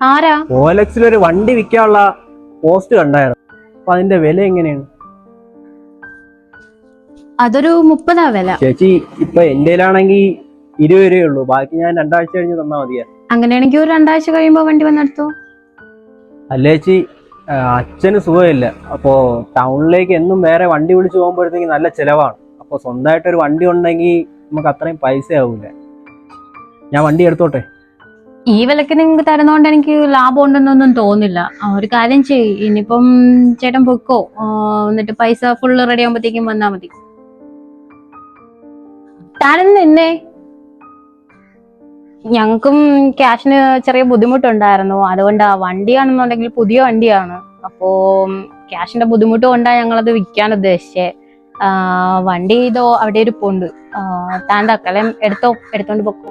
ആരാ? ഓലക്സിൽ ഒരു വണ്ടി വിൽക്കാനുള്ള പോസ്റ്റ് കണ്ടായിരുന്നു. അപ്പൊ അതിന്റെ വില എങ്ങനെയാണ്? അതൊരു മുപ്പതാ വില. ചേച്ചി ഇപ്പൊ എന്റെ കയ്യിലാണെങ്കിൽ ഇരുപത് രൂപയേ ഉള്ളൂ. ബാക്കി ഞാൻ രണ്ടാഴ്ച കഴിഞ്ഞ് തന്നാ മതിയാ. അങ്ങനെയാണെങ്കിൽ ഒരു രണ്ടാഴ്ച കഴിയുമ്പോ വണ്ടി വന്നെടുത്തു? അല്ലേ ചേച്ചി ആ, അച്ഛന് സുഖമില്ല. അപ്പോ ടൗണിലേക്ക് എന്നും വേറെ വണ്ടി വിളിച്ചു പോകുമ്പോഴത്തേക്ക് നല്ല ചിലവാണ്. അപ്പൊ സ്വന്തമായിട്ട് ഒരു വണ്ടി ഉണ്ടെങ്കിൽ നമുക്ക് അത്രയും പൈസ ആവൂല ഞാൻ വണ്ടി എടുത്തോട്ടെ? ഈ വിലക്ക് നിങ്ങൾക്ക് തരുന്നോണ്ട് എനിക്ക് ലാഭം ഉണ്ടെന്നൊന്നും തോന്നില്ല. ഒരു കാര്യം ചെയ് ഇനിയിപ്പം ചേട്ടൻ പൊക്കോ എന്നിട്ട് പൈസ ഫുള്ള് റെഡി ആകുമ്പോഴത്തേക്കും വന്നാ മതി. താനും നിന്നേ? ഞങ്ങൾക്കും ക്യാഷിന് ചെറിയ ബുദ്ധിമുട്ടുണ്ടായിരുന്നു. അതുകൊണ്ട് വണ്ടിയാണെന്നുണ്ടെങ്കിൽ പുതിയ വണ്ടിയാണ്. അപ്പോ ക്യാഷിന്റെ ബുദ്ധിമുട്ട് കൊണ്ടാ ഞങ്ങളത് വിൽക്കാൻ ഉദ്ദേശിച്ചേ. വണ്ടി ഇതോ അവിടെ ഇരിപ്പുണ്ട് താൻ തക്കലം എടുത്തോ? എടുത്തോണ്ട് പൊക്കോ?